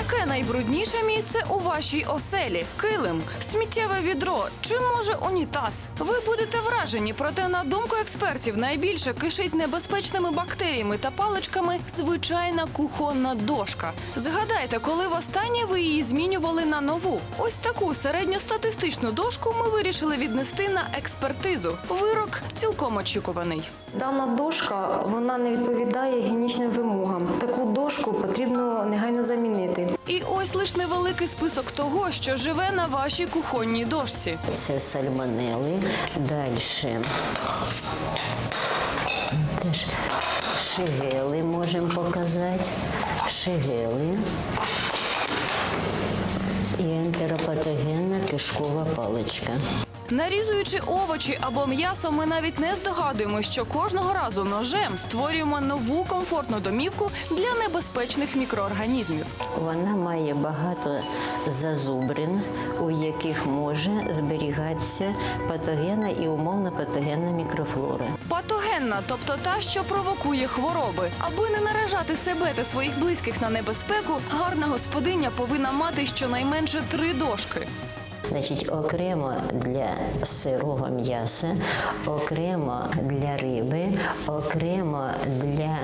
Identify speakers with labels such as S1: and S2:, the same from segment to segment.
S1: Яке найбрудніше місце у вашій оселі? Килим, сміттєве відро чи може унітаз? Ви будете вражені, проте на думку експертів найбільше кишить небезпечними бактеріями та паличками звичайна кухонна дошка. Згадайте, коли востаннє ви її змінювали на нову. Ось таку середньостатистичну дошку ми вирішили віднести на експертизу. Вирок цілком очікуваний.
S2: Дана дошка вона не відповідає гігієнічним вимогам. Таку дошку потрібно негайно замінити.
S1: І ось лиш невеликий список того, що живе на вашій кухонній дошці.
S3: Це сальмонели. Далі. Теж шигели можемо показати. Шигели. І ентеропатогенна кишкова паличка.
S1: Нарізуючи овочі або м'ясо, ми навіть не здогадуємося, що кожного разу ножем створюємо нову комфортну домівку для небезпечних мікроорганізмів.
S3: Вона має багато зазубрин, у яких може зберігатися патогенна і умовно патогенна мікрофлора.
S1: Патогенна, тобто та, що провокує хвороби. Аби не наражати себе та своїх близьких на небезпеку, гарна господиня повинна мати щонайменше три дошки.
S3: Значить, окремо для сирого м'яса, окремо для риби, окремо для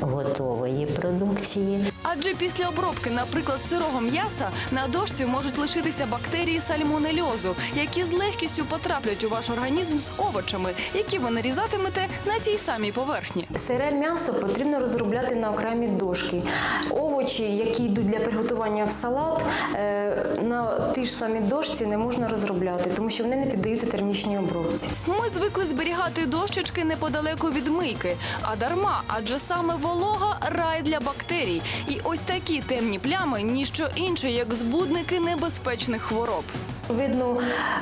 S3: готової продукції.
S1: Адже після обробки, наприклад, сирого м'яса на дошці можуть лишитися бактерії сальмонельозу, які з легкістю потраплять у ваш організм з овочами, які ви нарізатимете на тій самій поверхні.
S2: Сире м'ясо потрібно розробляти на окремі дошки. Овочі, які йдуть для приготування в салат, е, на тій ж самій дошці не можна розробляти, тому що вони не піддаються термічній обробці.
S1: Ми звикли зберігати дощечки неподалеку від мийки, а дарма, адже саме волога рай для бактерій. І ось такі темні плями ніщо інше, як збудники небезпечних хвороб.
S2: Видно,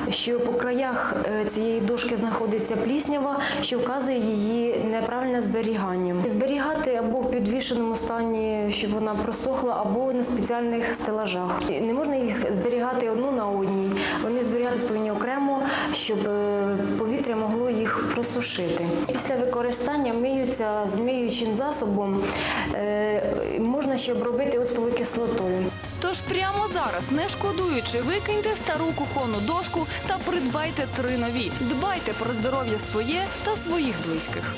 S2: що по краях е, цієї дошки знаходиться пліснява, що вказує її неправильне зберігання. Підвішеному стані, щоб вона просохла, або на спеціальних стелажах. Не можна їх зберігати одну на одній. Вони зберігатись повинні окремо, щоб е, повітря могло їх просушити. Після використання миються з засобом. Е, Можна ще обробити оцтовою кислотою.
S1: Тож прямо зараз, не шкодуючи, викиньте стару кухонну дошку та придбайте три нові. Дбайте про здоров'я своє та своїх близьких.